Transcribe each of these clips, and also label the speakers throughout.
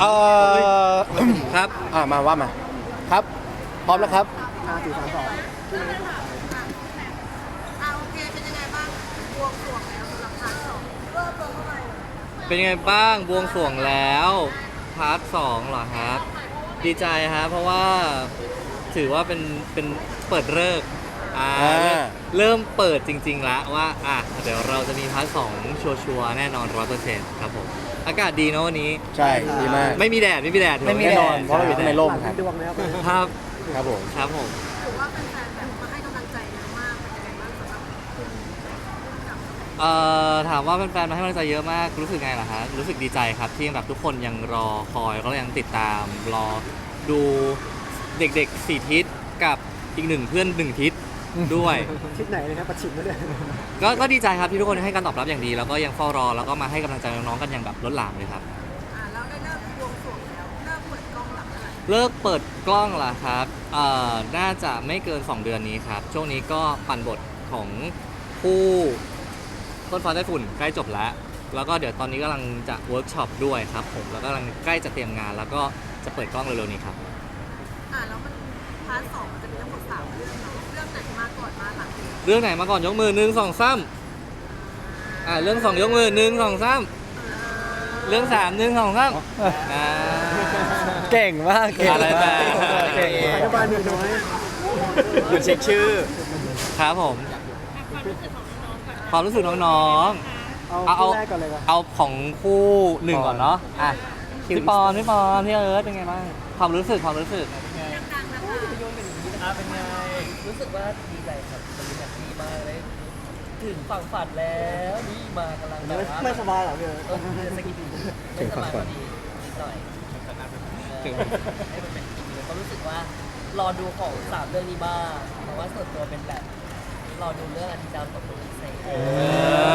Speaker 1: เอ่อ
Speaker 2: ครับ
Speaker 1: อ่ามาว่ามา ครับ พร้อมแล้วครับ
Speaker 3: ห้าสี่สามสอง
Speaker 4: อ่าโอเคเป็นยังไงบ้างบวงสรวงแล้วสำหรับพาร์ทสองเริ่มเริ่มเท่าไหร่
Speaker 2: เป็นยังไงบ้างบวงสรวงแล้ว พาร์ทสองเหรอครับ ดีใจฮะเพราะว่าถือว่าเป็นเป็นเปิดเลิกษ์อ่า
Speaker 1: อ่า
Speaker 2: เริ่มเปิดจริงๆแล้วว่า อะ เดี๋ยวเราจะมีพาร์ทสองชัวร์ๆแน่นอนร้อยเปอร์เซ็นต์ครับผม อากาศดีเนอะวันนี้
Speaker 1: ใช่ดีมาก
Speaker 2: ไม่มีแดดไม่มีแดด
Speaker 1: ไม่มีแน่นอนเพราะเราอยู่ข้างในร่มครับ
Speaker 3: ดวงแล้ว
Speaker 2: ครับ
Speaker 1: ครับผม
Speaker 2: ครับผม
Speaker 4: ถือว่าเป็นแฟนแบบมาให้กำลังใจเยอะมากเป็นยังไงบ้างสำหรับคุณกับ
Speaker 2: เอ่อถามว่าแฟนๆมาให้กำลังใจเยอะมากรู้สึกไงล่ะฮะรู้สึกดีใจครับที่แบบทุกคนยังรอคอยก็ยังติดตามรอดูเด็กๆสี่ทิศกับอีกหนึ่งเพื่อนหนึ่งทิศ ด้วย
Speaker 3: ทิศไหนเลยครับประชิมไม่ได้
Speaker 2: ก็ก็ดีใจครับที่ทุกคนให้การตอบรับอย่างดี แล้วก็ยังเฝ้ารอแล้วก็มาให้กำลังใจน้องๆกันอย่างแบบล้นหลามเลยครับ
Speaker 4: อ่าแล้วได้เริ่มบวงสรวงแล้วเริ่มเปิดกล้องหลังอะไร
Speaker 2: เลิกเปิดกล้องล่ะครับเอ่อน่าจะไม่เกิน 2 เดือนนี้ครับ ช่วงนี้ก็ปั่นบทของผู้ต้นฟ้าใต้ฝุ่นใกล้จบแล้ว แล้วก็เดี๋ยวตอนนี้กำลังจะเวิร์กช็อปด้วยครับผม แล้วก็กำลังใกล้จะเตรียมงาน แล้วก็จะเปิดกล้องเร็วๆนี้ครับ
Speaker 4: อ่าแล้วมันพาร์ทสอง
Speaker 2: เรื่องไหนมาก่อนยกมือหนึ่งสองสามอ่าเรื่องสองยกมือหนึ่งสองสามเรื่องสามหนึ่งสองสามอ่า
Speaker 1: เก่งมากเก่ง
Speaker 2: อะไรแบ
Speaker 1: มาก
Speaker 2: บ
Speaker 1: เก่ง
Speaker 3: อ
Speaker 1: มาก
Speaker 3: นุบาลมีน้อย
Speaker 1: เหมือนเช็คชื่อ
Speaker 2: ครับผม ความรู้สึกน้องๆ
Speaker 3: เอา
Speaker 2: เอา
Speaker 3: คู่แรกก่อนเลยครับ
Speaker 2: เอาของคู่หนึ่งก่อนเนาะอะ
Speaker 1: คิว
Speaker 2: พี่ปอนพี่ปอนพี่เอิร์ธเป็นไงบ้างความรู้สึกความรู้สึก
Speaker 4: ดังๆนะคะ
Speaker 5: อะเป็นไงรู้สึกว่าดีใจครับวันนี้แบบดีมากเลย ถึงฝั่งฝันแล้วนี่มากำลังแบบว่า
Speaker 3: ไม่สบายเหรอพี่เอิร์ธ
Speaker 5: เออสกิดไม่สบายพอดีนิดหน่อย
Speaker 2: ถึง
Speaker 5: ให้มันเป็นอีกเลยก็รู้สึกว่ารอดูของสามเรื่องนี้บ้างเพราะว่าส่วนตัวเป็นแบบรอดูเรื่องอาทิตย์ดาวตกเป็นพิเศษ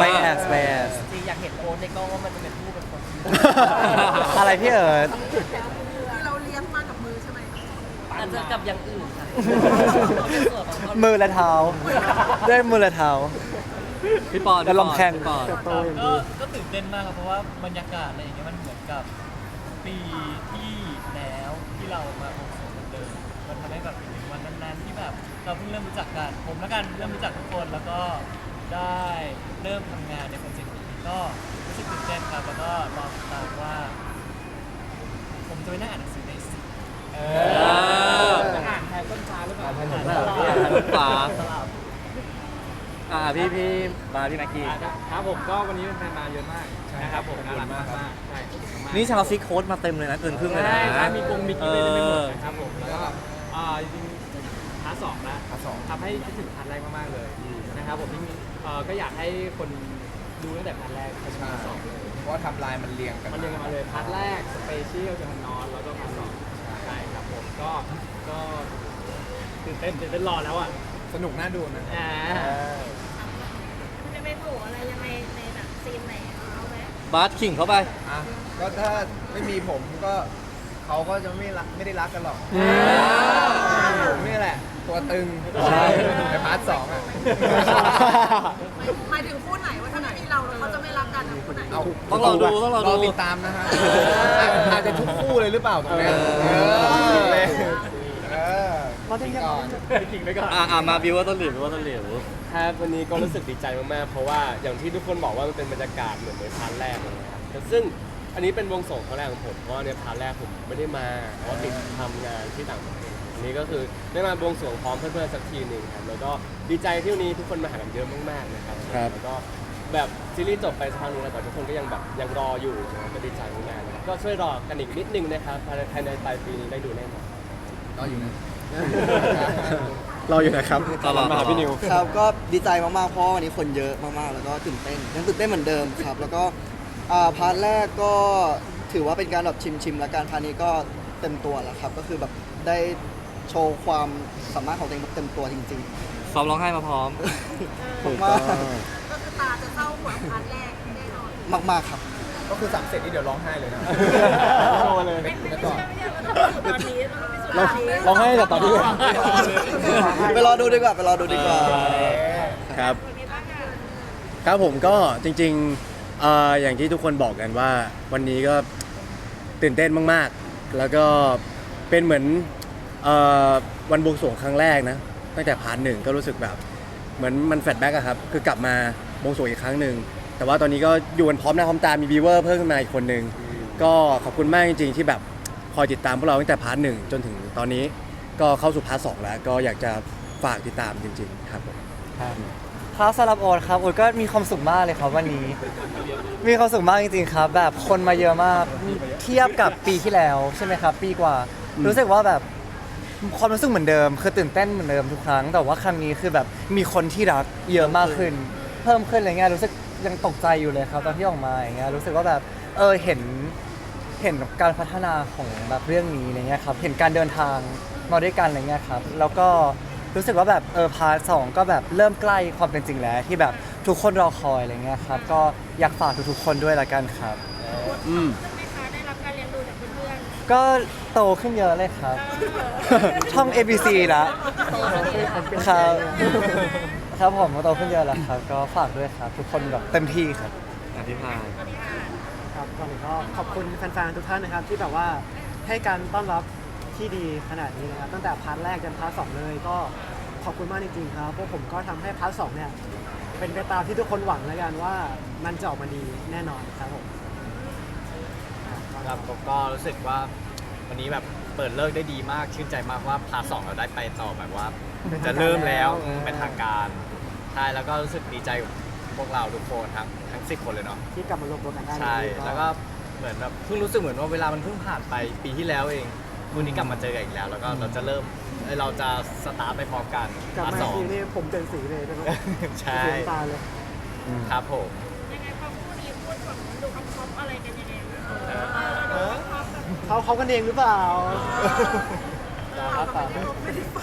Speaker 1: ไปแอสไปแอส
Speaker 5: จริงอยากเห็นโอ๊ตในกล้องว่ามันจะเป็นผู้เป็นคนที่
Speaker 1: อะไรพี่เอิร์ธ
Speaker 4: คือเราเลี้ยงมากับมือใช่ไหม
Speaker 5: อาจจะกับอย่างอื่นค่ะเป็นส่วนของเขา
Speaker 1: มือและเท้าด้วยมือและเท้า
Speaker 2: พี่ปอน
Speaker 1: แล้วลมแข่ง
Speaker 2: พี่ปอน
Speaker 3: เติบโตอย่าง
Speaker 5: ก็
Speaker 3: ดี
Speaker 5: ก็ตื่นเต้นมากครับเพราะว่าบรรยากาศอะไรอย่างเงี้ยมันเหมือนกับปีที่แล้วที่เรามาบวงสรวงเหมือนเดิมมันทำให้แบบถึงวันนั้นๆที่แบบเราเพิ่งเริ่มรู้จักกันผมแล้วกันเริ่มรู้จักทุกคนแล้วก็ได้เริ่มทำงานในโปรเจกต์นี้ก็รู้สึกตื่นเต้นครับแล้วก็รอติดตามว่า ผมจะไปนั่งอ่านหนังสือในสิ
Speaker 2: เออ
Speaker 5: อ่านแทนต้นฟ้าหรือเปล่า
Speaker 1: อ่านแทน
Speaker 2: ต้นฟ้าอ่านแทนต้นฟ้า
Speaker 5: สลับ
Speaker 2: อ่าพี่พี่มาพี่แม็กกี้
Speaker 6: ครับผมก็วันนี้เป็นแฟนมาเยอะมากนะครับผมน่ารักมากมากใช่ขอบคุณมาก
Speaker 2: นี่ชาวซิกโค้ดมาเต็มเลยนะเกินครึ่งเลยนะ
Speaker 6: ใช่ใช่มีกงมีกิ๊บเลยไม่หมด
Speaker 2: เออ
Speaker 6: นะครับผมแล้วก็อ่าจริงๆพาร์ทสองนะพาร์ทสอง ทำให้คิดถึงพาร์ทแรกมากๆเลยนะครับผมที่มีเอ่อก็อยากให้คนดูตั้งแต่พาร์ทแรกไปจนถึงพาร์ทสองเลย
Speaker 7: เพราะว่าไทำลายมันเรียงกัน
Speaker 6: มันเรียงกันมาเลยพาร์ทแรกสเปเชียลจนนอนแล้วก็พาร์ทสองใช่ครับผมก็ก็ตื่นเต้นตื่นเต้นรอแล้วอะ
Speaker 7: สนุกน่าดูนะ
Speaker 6: อ่า
Speaker 4: มันจะเป็นโผอะไรยังไงในแบบซีนไหนเอาไหม
Speaker 2: บาสขิงเข้าไป
Speaker 7: อะก็ถ้าไม่มีผมก็เขาก็จะไม่รักไม่ได้รักกันหรอกผมนี่แหละ ตัวตึง
Speaker 1: ใช่
Speaker 7: ในพาร์ทสองอะ
Speaker 4: หมายถึงคู่ไหนว่าถ้าไม่มีเราแล้วเขาจะไม่รักกันนะคู่ไหน
Speaker 7: เอา
Speaker 2: ต้องรอดูต้องรอดู
Speaker 7: ติดตามนะฮะอาจอาจจะทุกคู่เลยหรือเปล่าตรงเนี้ยเออเลยเอ อ
Speaker 3: มาที่ยัง
Speaker 7: ก่อน
Speaker 6: ไปขิงไปก่อน
Speaker 2: อ่าอ่ามาบิวว่าต้นหลิวบิวว่าต้นหลิว
Speaker 6: ครับวันนี้ก็รู้สึกดีใจมากๆ เพราะว่าอย่างที่ทุกคนบอกว่ามันเป็นบรรยากาศเหมือนในพาร์ทแรกเลยนะครับแต่ซึ่งอันนี้เป็นวงสองครั้งแรกของผมเพราะว่าในพาร์ทแรกผมไม่ได้มาเพราะว่าติดทำงานที่ต่างประเทศอันนี้ก็คือได้มาบวงสรวงพร้อมเพื่อนๆสักทีหนึ่งครับแล้วก็ดีใจที่วันนี้ทุกคนมาหากันเยอะมากๆนะครับ
Speaker 1: ครับ
Speaker 6: แล้วก็แบบซีรีส์จบไปสักพักหนึงแล้วแต่ทุกคนก็ยังแบบยังรออยู่นะครับก็ดีใจมากๆนะครับก็ช่วยรอกันอีกนิดนึงนะครับภายในภายในปลายปีนี้ได้ดูแน่นอน
Speaker 7: รออยู่นะ
Speaker 1: เราอยู่นะครับ
Speaker 2: ตลอด
Speaker 1: มาหาพี่นิว
Speaker 8: ครับก็ดีใจมากๆเพราะวันนี้คนเยอะมากๆ แล้วก็ตื่นเต้นยังตื่นเต้นเหมือนเดิมครับ แล้วก็อ่าพาร์ทแรกก็ถือว่าเป็นการแบบชิมๆแล้วการพาร์ทนี้ก็เต็มตัวแล้วครับ ก็คือแบบได้โชว์ความสามารถของตัวเองแบบเต็มตัวจริง
Speaker 2: ซ้อมร้องไห้มาพร้อม
Speaker 8: ๆมาก
Speaker 4: ก็คือตาจะเศร้าหัวพาร์ทแรกแน่นอน
Speaker 8: มากมากๆครับ
Speaker 7: ก็คือสั่งเสร็จนี่เดี๋ยวร้องไห้เลยนะ
Speaker 6: โชว์เลย
Speaker 4: ไม่ไม่ใช่ไม่ใช่ว่าต้องไปสู่ตอนนี้เราต้องไปสู่ตอนนี้
Speaker 1: ร้องไห้แต่ตอนที่
Speaker 8: ไปรอดูดีกว่าไปรอดูดีกว่า
Speaker 1: ครับครับผมก็จริงๆเอ่ออย่างที่ทุกคนบอกกันว่า วันนี้ก็ตื่นเต้นมากๆ แล้วก็เป็นเหมือนเอ่อวันบวงสรวงครั้งแรกนะตั้งแต่พาร์ทหนึ่งก็รู้สึกแบบ เหมือนมันแฟลชแบ็กอะครับ คือกลับมาบวงสรวงอีกครั้งหนึ่ง แต่ว่าตอนนี้ก็อยู่กันพร้อมหน้าพร้อมตา มีบีเวอร์เพิ่มขึ้นมาอีกคนหนึ่งก็ขอบคุณมากจริงๆที่แบบคอยติดตามพวกเราตั้งแต่พาร์ทหนึ่งจนถึงตอนนี้ ก็เข้าสู่พาร์ทสองแล้ว ก็อยากจะฝากติดตามจริง ๆ ครับผม
Speaker 9: ครับสำหรับโอ๊ตครับโอ๊ตก็มีความสุขมากเลยครับวันนี้ มีความสุขมากจริงๆครับ แบบคนมาเยอะมากเทียบกับปีที่แล้วใช่ไหมครับ ปีกว่า รู้สึกว่าแบบความรู้สึกเหมือนเดิม คือตื่นเต้นเหมือนเดิมทุกครั้ง แต่ว่าครั้งนี้คือแบบมีคนที่รักเยอะมากขึ้น เพิ่มขึ้นอะไรเงี้ยรู้สึก ยังตกใจอยู่เลยครับตอนที่ออกมาอย่างเงี้ยรู้สึกว่าแบบเออเห็นเห็นการพัฒนาของแบบเรื่องนี้อะไรเงี้ยครับเห็นการเดินทางมาด้วยกันอะไรเงี้ยครับแล้วก็รู้สึกว่าแบบเออพาร์ทสองก็แบบเริ่มใกล้ความเป็นจริงแล้ว ที่แบบทุกคนรอคอยอะไรเงี้ยครับก็อยากฝากทุกๆคนด้วยละกันครับ
Speaker 1: อืม
Speaker 4: ได้รับการเลี้ยงดูจากเพื่อน
Speaker 9: ก็โตขึ้นเยอะเลยครับ ช่อง ABC แล้วครับ ครับผมก็โตขึ้นเยอะแล้วครับ ก็ฝากด้วยครับ ทุกคนแบบเต็มที่ครับ
Speaker 2: อธิพาย
Speaker 3: ครับก่อนอื่นก็ขอบคุณแฟนๆทุกท่านนะครับ ที่แบบว่าให้การต้อนรับที่ดีขนาดนี้นะครับตั้งแต่พาร์ทแรกจนพาร์ทสองเลยก็ขอบคุณมากจริงๆครับพวกผมก็ทำให้พาร์ทสองเนี่ยเป็นไปตามที่ทุกคนหวังแล้วกันว่ามันจะออกมาดีแน่นอนครับผม
Speaker 10: ครับผมก็รู้สึกว่าวันนี้แบบ เปิดเลิกได้ดีมากชื่นใจมากว่าพาร์ทสองเราได้ไปต่อแบบว่า จะเริ่มแล้วเป็นทางการใช่แล้วก็รู้สึกดีใจกับพวกเราทุกคนทั้งทั้งสิบคนเลยเนาะ
Speaker 3: ที่กลับมารวมตัวกันได้
Speaker 10: ใช่แล้วก็เหมือนแบบเพิ่งรู้สึกเหมือนว่าเวลามันเพิ่งผ่านไปปีที่แล้วเองวันนี้กลับมาเจอกันอีกแล้ว แล้วก็เราจะเริ่มเอ้ยเราจะสตาร์ทไปพร้อมกัน
Speaker 3: กลับ
Speaker 10: พาร์ท
Speaker 3: มา
Speaker 10: สอง
Speaker 3: ทีนี่ผมเปลี่ยนสีเลยใช่ไหม
Speaker 10: ใช่
Speaker 3: สีน้ำตาเลย
Speaker 10: ครับผม
Speaker 3: เขาเขากันเองหรือเปล่า
Speaker 10: ครับ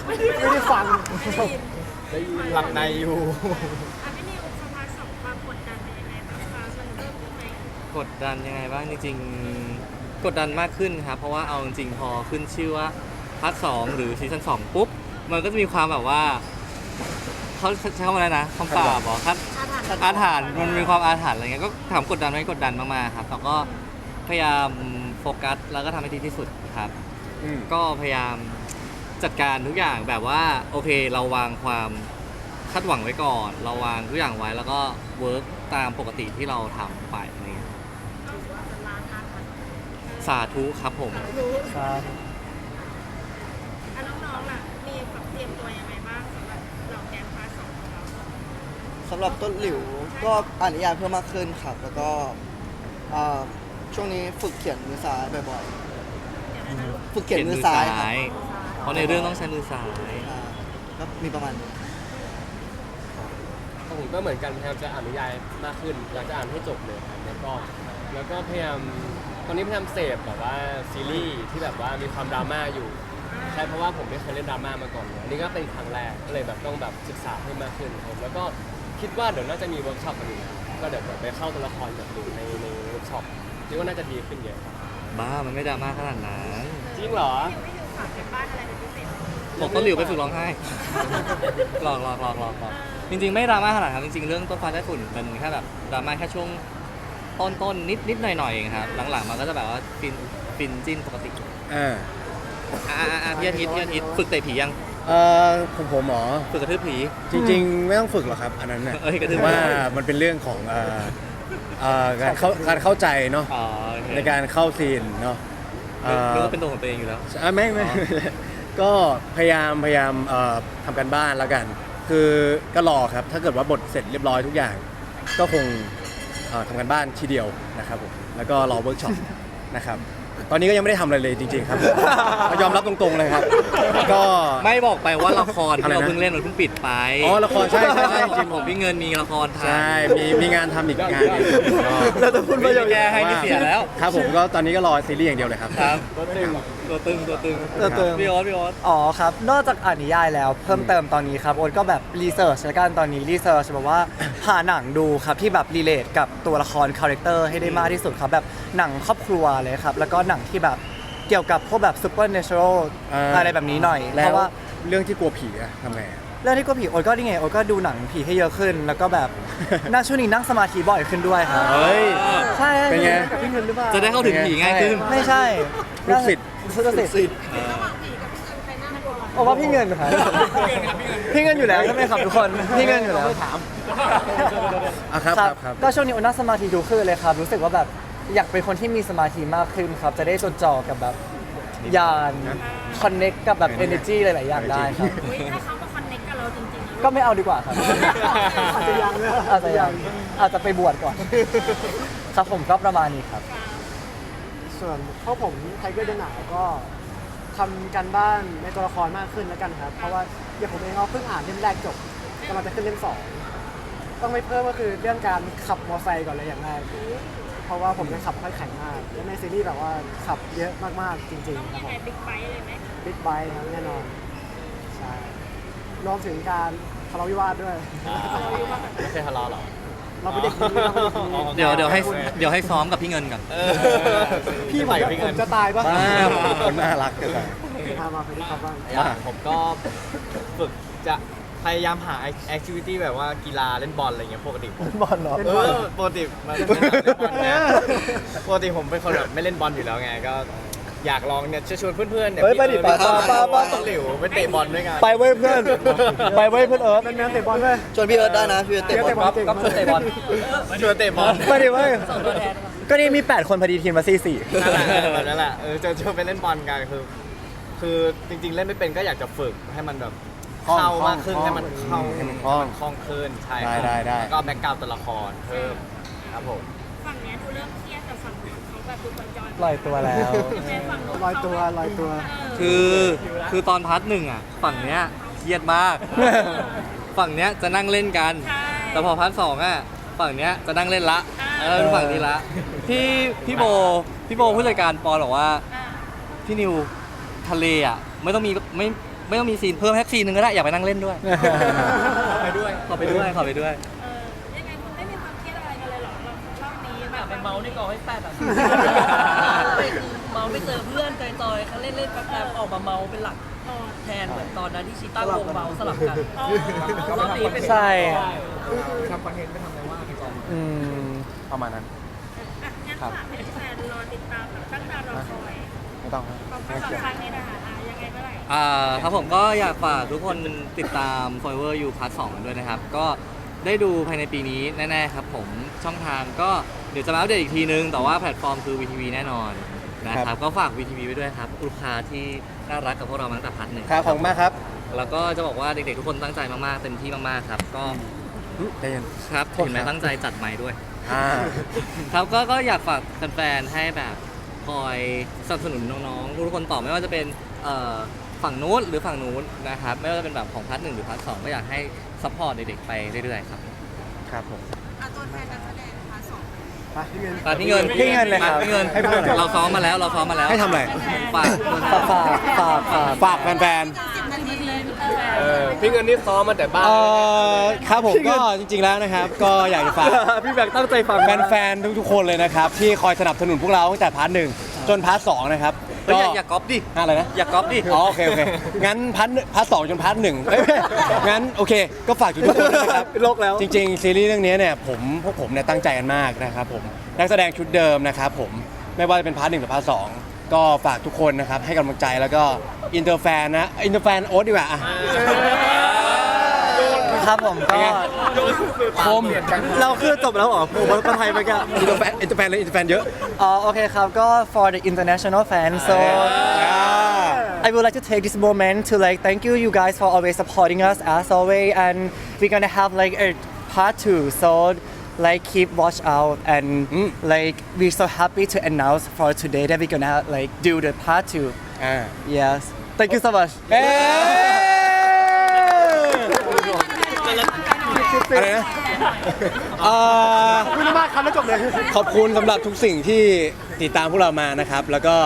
Speaker 3: ไม่ได้ฟัง
Speaker 10: ได้ยินหลับในอยู่
Speaker 4: อันนี้นิวสภาสองความกดดันเป็นยังไงบ้างคะมันเริ่มขึ้นไหม
Speaker 2: กดดันยังไงบ้างจริงๆกดดันมากขึ้นครับเพราะว่าเอาจริงๆพอขึ้นชื่อว่าพาร์ทสองหรือซีซั่นสองปุ๊บมันก็จะมีความแบบว่าเขาใช้คำว่าอะไรนะคำสาบเหรอครับอาถรรพ์มันมีความอาถรรพ์อะไรเงี้ยก็ถามกดดันไหมกดดันมากๆครับแต่ก็พยายาม โฟกัสแล้วก็ทำให้ดีที่สุดครับ
Speaker 1: อืม
Speaker 2: ก็พยายามจัดการทุกอย่างแบบว่าโอเคเราวางความคาดหวังไว้ก่อน เราวางทุกอย่างไว้แล้วก็เวิร์กตามปกติที่เราทำไปอะไรเงี้ยสาธุครับผม
Speaker 9: ครับ
Speaker 4: อะน้องๆล่ะ มีแบบเตรียมตัวยังไงบ้างสำหรับเราแกนพาร์ทสองของเรา
Speaker 8: สำหรับต้นหลิวก็อ่านนิยายเพิ่มมากขึ้นครับ แล้วก็อ่า ช่วงนี้ฝึกเขียนมือซ้ายบ่อยๆ ฝึกเขียนมือซ้ายครับ
Speaker 2: เพราะในเรื่องต้องใช้มือซ้าย
Speaker 8: อ่าก็มีประมาณนี้
Speaker 6: ผมก็เหมือนกันพยายามจะอ่านนิยายมากขึ้นอยากจะอ่านให้จบเลยครับแล้วก็แล้วก็พยายามตอนนี้พยายามเสพแบบว่าซีรีส์ที่แบบว่ามีความดราม่าอยู่ใช่เพราะว่าผมไม่เคยเล่นดราม่ามาก่อนเลยอันนี้ก็เป็นครั้งแรกก็เลยแบบต้องแบบศึกษาให้มากขึ้นครับแล้วก็คิดว่าเดี๋ยวน่าจะมีเวิร์กช็อปกันอยู่นะก็เดี๋ยวแบบไปเข้าตัวละครแบบดูในในเวิร์กช็อป คิดว่าน่าจะดีขึ้นเยอะครับ
Speaker 2: บ้ามันไม่ดราม่าขนาดนั้น
Speaker 6: จริงเหรอ
Speaker 4: ฝากกันบ้านอะไรเป็นพิเศษ
Speaker 2: บอกต้นหลิวไปฝึกร้องไห้หลอกหลอกหลอกหลอกหลอกจริง ๆ ไม่ดราม่าขนาดนั้นจริง ๆ เรื่องต้นฟ้าใต้ฝุ่นเป็นแค่แบบดราม่าแค่ช่วงต้นต้นๆนิดนิดหน่อยหน่อยๆเองครับ หลังๆมันก็จะแบบว่าฟินฟินจิ้นปกติ
Speaker 1: อ่า
Speaker 2: อ่าอ่าพี่อาทิตย์พี่อาทิตย์ฝึกเตะผียัง
Speaker 1: เอ่อผมผมหมอ
Speaker 2: ฝึกกระทืบผี
Speaker 1: จริง ๆ ไม่ต้องฝึกหรอกครับ อันนั้นนะ
Speaker 2: เอ้ยกระทืบ
Speaker 1: ว่ามันเป็นเรื่องของเอ่อ เอ่อการเข้าการเข้าใจเนาะ
Speaker 2: อ๋อโอเค
Speaker 1: ในการเข้าซีนเนาะเอ่อ
Speaker 2: นึกว่าเป็นตัวของตัวเองอยู่แล้ว
Speaker 1: อะไม่ไม่
Speaker 2: อ๋อ
Speaker 1: ก็พยายามพยายามเอ่อทำกันบ้านแล้วกัน คือก็รอครับ ถ้าเกิดว่าบทเสร็จเรียบร้อยทุกอย่าง ก็คงเอ่อทำกันบ้านทีเดียวนะครับผมแล้วก็รอเวิร์กช็อป นะครับ ตอนนี้ก็ยังไม่ได้ทำอะไรเลยจริง ๆ ครับ ยอมรับตรงๆเลยครับ ก็
Speaker 2: ไม่บอกไปว่าละคร
Speaker 1: อะไร
Speaker 2: ที่
Speaker 1: นะ
Speaker 2: เราเพิ่งเล่นมันเพิ่งปิดไป
Speaker 1: อ๋อละครใช่ใช่ใช่
Speaker 2: จริงๆผมพี่เงินมีละครถ่าย
Speaker 1: ใช่มีมีงานทำอีกงานหนึ่งก็
Speaker 9: เราจะพูดประโยค
Speaker 2: แก้ให้นี่เสียแล้ว
Speaker 1: ครับผมก็ตอนนี้ก็รอซีรีส์อย่างเดียวเลยครับ
Speaker 2: ครับตัวตึงตัวตึงตัวตึง
Speaker 9: ตัวตึง
Speaker 2: พี่โอ๊ตพี่โอ๊ต
Speaker 9: อ๋อครับ นอกจากอ่านนิยายแล้วเพิ่มเติมตอนนี้ครับโอ๊ตก็แบบรีเสิร์ชแล้วกันตอนนี้รีเสิร์ชแบบว่าหาหนังดูครับที่แบบรีเลทกับตัวละครคาแรคเตอร์ให้ได้มากที่สุดครับแบบ หนังครอบครัวเลยครับ แล้วก็หนังที่แบบเกี่ยวกับพวกแบบซูเปอร์เนเชอรัล
Speaker 1: อ่า
Speaker 9: อะไรแบบนี้หน่อย
Speaker 1: แล้
Speaker 9: เพ
Speaker 1: ว
Speaker 9: ราะว่า
Speaker 1: เรื่องที่กลัวผีอะทำไงอะ
Speaker 9: เรื่องที่กลัวผีโอ๊ตก็นี่ไงโอ๊ตก็ดูหนังผีให้เยอะขึ้น แล้วก็แบบ น่าช่วงนี้นั่งสมาธิบ่อยขึ้นด้วยครับ
Speaker 1: เฮ้ย
Speaker 9: ใช่
Speaker 1: เป็นไง
Speaker 3: กับพี่เงินหรือเปล่า
Speaker 2: จะได้เข้าถึงผีง่ายขึ้น
Speaker 9: ไม่ใช่
Speaker 1: ลูกศิษย์
Speaker 9: ลูกศิษย์
Speaker 4: ระหว่างผีกับพี่เงินใครน่ากลัวกว่า
Speaker 9: โอ้ว่าพี่เงินครับพี่เงินอยู่แล้วใช่ไหมครับทุกคนพี่เงินอยู่แล้ว
Speaker 1: อะครับครับครับ
Speaker 9: ก็ช่วงนี้โอ๊ตนั่งสมาธิดูขึ้นเลยครับ รู้สึกว่าแบบ อยากเป็นคนที่มีสมาธิมากขึ้นครับ จะได้จดจ่อกับแบบยานคอนเน็กกับแบบ energy หลาย ๆ อย่างได้ครับ
Speaker 4: อุ๊ยถ้าเขามาคอนเนคกับเราจริงๆนะ
Speaker 9: ก็ไม่เอาดีกว่าครับ
Speaker 3: อาจจะยังนะ
Speaker 9: อาจจะยังอาจจะไปบวชก่อน ครับผมก็ประมาณนี้ครับ
Speaker 3: ส่วนพวกผมไทเกอร์เดนหนาวก็ทำการบ้านในตัวละครมากขึ้นแล้วกันครับ เพราะว่าอย่างผมเองก็เพิ่งอ่านเล่มแรกจบกำลังจะขึ้นเล่มสองต้องไม่เพิ่มก็คือเรื่องการขับมอเตอร์ไซค์ก่อนเลยอย่างแรก เพราะว่าผมยังขับค่อยแข็งมากและในซีรีส์แบบว่าขับเยอะมากๆจริง
Speaker 4: ต้อง
Speaker 3: ๆครับ
Speaker 4: ยัง
Speaker 3: ผ
Speaker 4: ไง
Speaker 3: ม
Speaker 4: บิ๊กไบค์เลยไหม
Speaker 3: บิ๊กไบค์ครับแน่นอนใช่รวมถึงการทะเลาะวิวาทด้วย
Speaker 10: ไม่ใช่ทะเลาะหรอ
Speaker 3: เราเป็นเด็กดีเราเป็นเด็กดี
Speaker 2: เดี๋ยวเดี๋ยวให้เดี๋ยวให้ซ้อมกับพี่เงินก่อน
Speaker 3: พี่ผมจะผมจะตายปะ
Speaker 1: บ้าคนน่ารักกันไป
Speaker 3: พามาไปที่ครับบ้าง
Speaker 10: อย่าง ผมก็ฝึกจะ พยายามหาแอคทิวิตี้แบบว่ากีฬาเล่นบอลอะไรเงี้ยปกติผม
Speaker 9: บอลเหรอ
Speaker 10: เออปกติมันเล่นบอลไงปกติผมเป็นคนแบบไม่เล่นบอลอยู่แล้วไงก็อยากลองเนี่ยจะชวนเพื่อนๆเนี่ย
Speaker 9: เฮ้ยไปดิ
Speaker 10: พี่
Speaker 9: ไปไปไปไป
Speaker 10: หลิวไปเตะบอลด้วยกัน
Speaker 9: ไปเว้ยเพื่อน ไปเว้ยเพื่อนเอิร์ธ
Speaker 3: แมนๆเตะบอลด้วย
Speaker 8: ชวนพี่เอิร์ธได้นะพี่เอิร์ธเตะบอล
Speaker 3: ก๊อฟก๊อฟชวนเตะบอล
Speaker 10: ชวนเตะบอล
Speaker 9: ไปดิเว้ยก็นี่มี 8 คนพอดีทีมมาสี่สี่
Speaker 10: นั่นแหละแบบนั้นแหละเออจะชวนไปเล่นบอลกันคือ คือจริงๆเล่นไม่เป็นก็อยากจะฝึกให้มันแบบ
Speaker 1: คล่อง
Speaker 10: เข้ามากขึ้น
Speaker 1: คล่อง
Speaker 10: ให้มันเข้า
Speaker 1: ให้มันคล่อง
Speaker 10: คล่องขึ้นใช่
Speaker 1: ได้ได้ได้
Speaker 10: แล้วก็แบ็กกราวด์ตัวละครเพิ่มครับผม
Speaker 4: ฝั่งเนี้ยดูเริ่มเครียดแต่ฝั่งนู้นเขาแบบดูจอย
Speaker 9: ลอยตัวแล้ว
Speaker 4: ใช่ไหมฝั่งนู้น
Speaker 3: ลอยตัวลอยตัว
Speaker 2: คือ คือตอนพาร์ทหนึ่งอะ ฝั่งเนี้ยเครียดมาก ฝั่งเนี้ยจะนั่งเล่นกัน
Speaker 4: ใช่
Speaker 2: แต่พอพาร์ทสองอะ ฝั่งเนี้ยจะนั่งเล่นละเออเป็นฝั่งนี้ละ พี่พี่โบ พี่โบผู้จัดการปอนบอกว่า
Speaker 4: อ่า
Speaker 2: พี่นิวทะเลอะ ไม่ต้องมีไม่ ไม่ต้องมีซีนเพิ่มแค่ซีนหนึ่งก็ได้อยากไปนั่งเล่นด้วย
Speaker 10: ไปด้วย
Speaker 2: ขอไปด้วยขอไปด้วย
Speaker 4: เออยังไงคุณไม่มีความเครียดอะไรกันเลยเหรอเรารอบนี้แบ
Speaker 5: แบบ
Speaker 4: บ
Speaker 5: ไปเมาส์ในกองให้แปดอะเมาส์ไปเจอเพื่อนจอยๆเขาเล่นเล่นๆแป๊บๆออกมาเมาส์เป็นหลัก
Speaker 4: อ๋อ
Speaker 5: แทนเหมือนตอนนั้นที่ชิต้าวงเมาส์สลับกัน
Speaker 4: อ๋อ
Speaker 5: รอบนี้เป็น
Speaker 9: ใช่
Speaker 10: ทำคอนเทนต์ไปทำอะไรว่าพี่กอง
Speaker 9: อืม
Speaker 1: ประมาณนั้น
Speaker 4: อะงั้นฝากให้แฟนรอติดตามแบบตั้งตารอคอย
Speaker 1: ไม่ต้องครับ
Speaker 4: ความคาดหวังครั้งนี้นะคะอะ ยังไงเมื่อไหร่
Speaker 2: อ่าครับผมก็อยากฝากทุกคนติดตาม Forever You Part 2 ด้วยนะครับ ก็ได้ดูภายในปีนี้แน่ๆครับผมช่องทางก็เดี๋ยวจะมาอัปเดตอีกทีนึง แต่ว่าแพลตฟอร์มคือ VTV แน่นอนนะค
Speaker 1: ครั
Speaker 2: รับ
Speaker 1: บ
Speaker 2: ก็ฝาก VTV ไว้ด้วยครับลูกค้าที่น่ารักกับพวกเรามาตั้งแต่พาร์ทหนึ่ง
Speaker 1: ครับขอบคุณมากครับ
Speaker 2: แล้วก็จะบอกว่าเด็กๆทุกคนตั้งใจมากๆเต็มที่มากๆครับก็
Speaker 1: ใจเย็น
Speaker 2: ครับ
Speaker 1: โทษ
Speaker 2: เห็นไหม
Speaker 1: ครับ
Speaker 2: ตั้งใจจัดไม้ด้วย
Speaker 1: อ่า
Speaker 2: ครับก็ก็อยากฝากแฟนๆให้แบบคอยสนับสนุนน้องๆทุกคนต่อไม่ว่าจะเป็น เอ่อฝั่งนู้นหรือฝั่งนู้นนะครับไม่ว่าจะเป็นแบบของพาร์ทหนึ่งหรือพาร์ทสองก็อยากให้ซัพพอร์ตเด็กๆไปเรื่อยๆครับ
Speaker 1: ครับผม
Speaker 4: อะตัวแทนนักแสดงพาร์ทสอง
Speaker 3: ไปพี่เงิน
Speaker 2: ฝากพี่เงิน
Speaker 9: พี่เงินเลยครับ
Speaker 2: ฝากพี่เงิน
Speaker 1: ให้พูดหน่อย
Speaker 2: เราซ้อมมาแล้วเราซ้อมมาแล้ว
Speaker 1: ให้ทำอะไร
Speaker 2: ฝาก
Speaker 9: ฝากฝากฝากฝาก
Speaker 1: ฝากแฟน
Speaker 4: สิบนาทีเลยเออ
Speaker 6: เออพี่เงินนี่ซ้อมมาแต่
Speaker 1: ๆ
Speaker 6: บ้าน
Speaker 1: เอ่อครับผมก็จริงๆแล้วนะครับ ก็อยากจะฝาก
Speaker 9: พี่แบงค์ตั้งใจฟัง
Speaker 1: แฟนๆทุกๆคนเลยนะครับ ที่คอยสนับสนุนพวกเราตั้งแต่พาร์ทหนึ่งจนพาร์ทสองนะครับ
Speaker 2: เฮ้ยอย่าอย่าก๊อปดิ
Speaker 1: อะไรนะ
Speaker 2: อย่าก๊อปดิ
Speaker 1: อ๋อโอเคโอเค งั้นพาร์ทหนึ่งพาร์ทสองจนพาร์ทหนึ่งเอ้ยไม่งั้นโอเค ก็ฝากทุกๆคนด้วยนะครับ
Speaker 9: โลกแล้ว
Speaker 1: จริงๆ ซีรีส์เรื่องนี้เนี่ยผมพวกผมเนี่ยตั้งใจกันมากนะครับผมนักแสดงชุดเดิมนะครับผมไม่ว่าจะเป็นพาร์ทหนึ่งหรือพาร์ทสองก็ฝากทุกคนนะครับให้กำลังใจแล้วก็อินเตอร์แฟนนะอินเตอร์แฟนโอ๊ตดีกว่าอะ
Speaker 9: ครับผมก็
Speaker 1: คม
Speaker 9: เราคือจบแล้วเหรอผมว่าไทยไปกัน
Speaker 1: อินเตอร์แฟนอินเตอร์แฟนเลยอินเตอร์แฟนเยอะ
Speaker 9: อ๋อโอเคครับก็ for the international fans so I would like to take this moment to like thank you you guys for always supporting us as always and we're gonna have like a part two so like keep watch out and
Speaker 1: Mm.
Speaker 9: like we're so happy to announce for today that we're gonna like do the part two
Speaker 1: อ่า
Speaker 9: yes thank you so much
Speaker 1: เ อ๊อะไรนะเอ่อ
Speaker 3: พูดมากครับแล้วจบเลย
Speaker 1: ขอบคุณสำหรับทุกสิ่งที่ติดตามพวกเรามานะครับ แล้วก็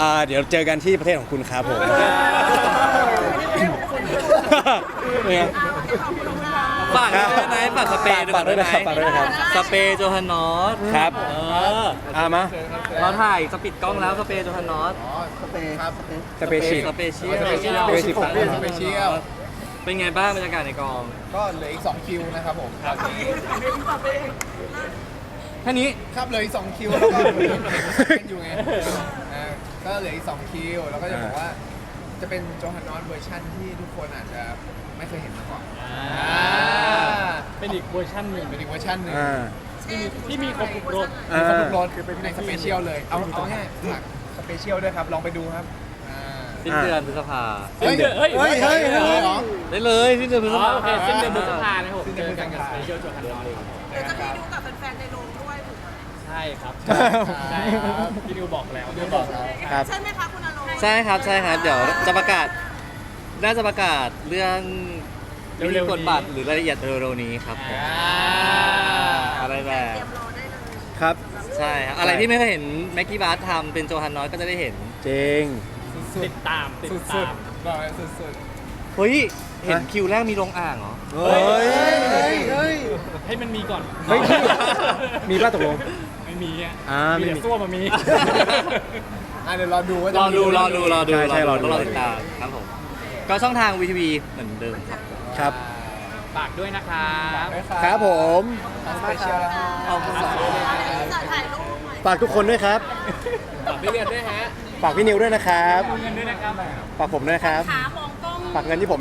Speaker 1: อ่าเดี๋ยวเจอกันที่ประเทศของคุณครับผม เป็นไง
Speaker 2: ฝากด้วยนะฝากสเปรย์
Speaker 1: ฝากด้วยนะครับฝากด้วยนะครับ
Speaker 2: สเปรย์โจฮันนอส
Speaker 1: ครับ
Speaker 2: เออ
Speaker 1: อ่ามา
Speaker 2: เราถ่ายสปิดกล้องแล้วสเปรย์โจฮันนอส
Speaker 1: สเปเชียล
Speaker 2: สเปเชียล
Speaker 1: สเปเชียล
Speaker 6: สเปเชียล
Speaker 2: เป็นไงบ้างบรรยากาศในกอง
Speaker 7: ก็เหลืออีก 2 คิวนะครับผมตอนนี้
Speaker 2: แค่นี้
Speaker 7: ครับเหลืออีก 2 คิว แล้วก็เป็นอยู่ไงอ่าก็เหลืออีก 2 คิว แล้วก็จะบอกว่า จะเป็นโจฮันนอสเวอร์ชันที่ทุกคนอาจจะไม่เคยเห็นมาก่อนอ่า
Speaker 11: เป็นอีกเวอร์ชันหนึ่ง
Speaker 7: เป็นอีกเวอร์ชันหนึ่ง
Speaker 1: อ่า
Speaker 11: ที่มีครบทุกรส
Speaker 1: อ่า
Speaker 7: มีครบทุกรสคือเป็นในสเปเชียลเลย เอาเอาง่ายฝากสเปเชียลด้วยครับ ลองไปดูครับอ่า
Speaker 2: สิ้นเดือนพฤษภา
Speaker 7: เฮ้ย
Speaker 11: เฮ้ย
Speaker 7: เฮ้ยเฮ้ยเฮ้ยเหรอ
Speaker 2: ได้เลยสิ้นเดือนพฤษ
Speaker 11: อ๋อ
Speaker 2: ภา
Speaker 11: โอเคสิ้นเดือนพฤษภานะครับผม
Speaker 7: สิ้นเดื
Speaker 11: เจ
Speaker 7: อน
Speaker 11: อกันกับ
Speaker 7: พฤษภา
Speaker 11: สเปเชียลจวดฮันนอน
Speaker 4: เดี๋ยวจะมีดูกับแฟนๆในโรงด้วยถูกไหม
Speaker 11: ใช่ครับ
Speaker 7: ใช่
Speaker 11: ใช่ครับพี่นิวบอกแล้ว
Speaker 7: เดี๋ยวบอกแล้ว
Speaker 1: ครับ
Speaker 4: ใช่ไหมคะคุณอารมณ์
Speaker 2: ใช่ครับใช่ครับเดี๋ยวจะประกาศน่าจะประกาศเรื่อง
Speaker 11: เร็
Speaker 2: วิ
Speaker 11: วๆนี้
Speaker 2: ธีกดบัตรหรือรายละเอียดเร็วๆนี้ครับผม
Speaker 11: อ่า
Speaker 2: อะไรแบบ
Speaker 4: เตรียมรอได้เลย
Speaker 1: ครับ
Speaker 2: ใช่ครับอะไรที่ไม่เคยเห็นแม็กกี้บาร์ทำเป็นโจฮันน้อยก็จะได้เห็น
Speaker 1: จริง
Speaker 7: สุด
Speaker 11: ติดตามติด
Speaker 7: สุด
Speaker 11: ตาม
Speaker 7: ๆบอกเลยสุด
Speaker 2: เฮ้ย เห็น
Speaker 1: ฮะ
Speaker 2: คิวแรกมีลงอ่างเหรอ
Speaker 1: เฮ้ย
Speaker 7: เฮ้ย เฮ้ย
Speaker 11: ให้มันมีก่อน
Speaker 1: เฮ้ยมีป่ะตกลง
Speaker 11: ไม่มีอะ
Speaker 1: อ่าไม่มี
Speaker 11: แต่ส้วมมามี
Speaker 7: อะเดี๋ยวรอดูว่าจะ
Speaker 2: รอดู
Speaker 7: มี
Speaker 2: รอดูรอดู
Speaker 1: ใช่ใช่รอดู
Speaker 2: รอติดตามครับผมก็ช่องทางวีทีวีเหมือนเดิมครับ
Speaker 1: ครับ
Speaker 11: ฝากด้วยนะครับ
Speaker 1: ครับผม
Speaker 7: สเปเชียลนะครับ
Speaker 11: ขอบคุณครับ
Speaker 4: ถ่ายรูปหน่อย
Speaker 1: ฝากทุกคนด้วยครับ
Speaker 11: ฝากพี่เรียนด้วยฮะ
Speaker 1: ฝากพี่นิวด้วยนะครับ
Speaker 11: เงินด้วยนะครับ
Speaker 1: ฝากผมด้วยนะครับ
Speaker 4: ขามองกล้อง
Speaker 1: ฝากเงินที่ผม